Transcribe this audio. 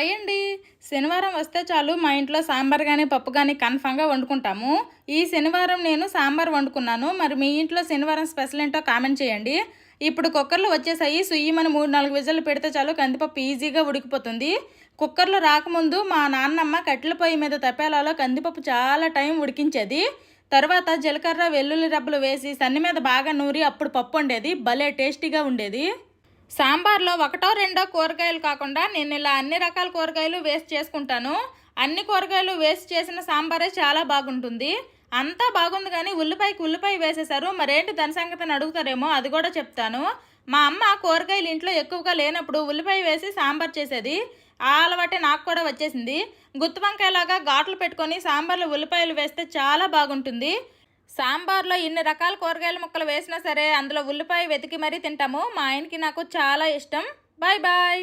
Hi అండి శనివారం వస్తే చాలు మా ఇంట్లో సాంబార్ కానీ పప్పు కానీ కన్ఫామ్గా వండుకుంటాము. ఈ శనివారం నేను సాంబార్ వండుకున్నాను. మరి మీ ఇంట్లో శనివారం స్పెషల్ ఏంటో కామెంట్ చేయండి. ఇప్పుడు కుక్కర్లో వచ్చేసాయి. సుయ్యమని మూడు నాలుగు విజలు పెడితే చాలు కందిపప్పు ఈజీగా ఉడికిపోతుంది. కుక్కర్లో రాకముందు మా నాన్నమ్మ కట్టెల పొయ్యి మీద తపేలాలో కందిపప్పు చాలా టైం ఉడికించేది. తర్వాత జీలకర్ర వెల్లుల్లి రబ్బలు వేసి సన్ని మీద బాగా నూరి అప్పుడు పప్పు ఉండేది భలే టేస్టీగా ఉండేది. సాంబార్లో ఒకటో రెండో కూరగాయలు కాకుండా నేను ఇలా అన్ని రకాల కూరగాయలు వేస్ట్ చేసుకుంటాను. అన్ని కూరగాయలు వేస్ట్ చేసిన సాంబారే చాలా బాగుంటుంది. అంతా బాగుంది కానీ ఉల్లిపాయకి ఉల్లిపాయ వేసేసారు మరేంటి దాని సంగతిని అడుగుతారేమో అది కూడా చెప్తాను. మా అమ్మ కూరగాయలు ఇంట్లో ఎక్కువగా లేనప్పుడు ఉల్లిపాయ వేసి సాంబార్ చేసేది. ఆ అలవాటే నాకు కూడా వచ్చేసింది. గుత్తి వంకాయలాగా ఘాట్లు పెట్టుకొని సాంబార్లో ఉల్లిపాయలు వేస్తే చాలా బాగుంటుంది. సాంబార్లో ఇన్ని రకాల కూరగాయల ముక్కలు వేసినా సరే అందులో ఉల్లిపాయ వెతికి మరీ తింటాము. మా ఆయనకి నాకు చాలా ఇష్టం. Bye bye.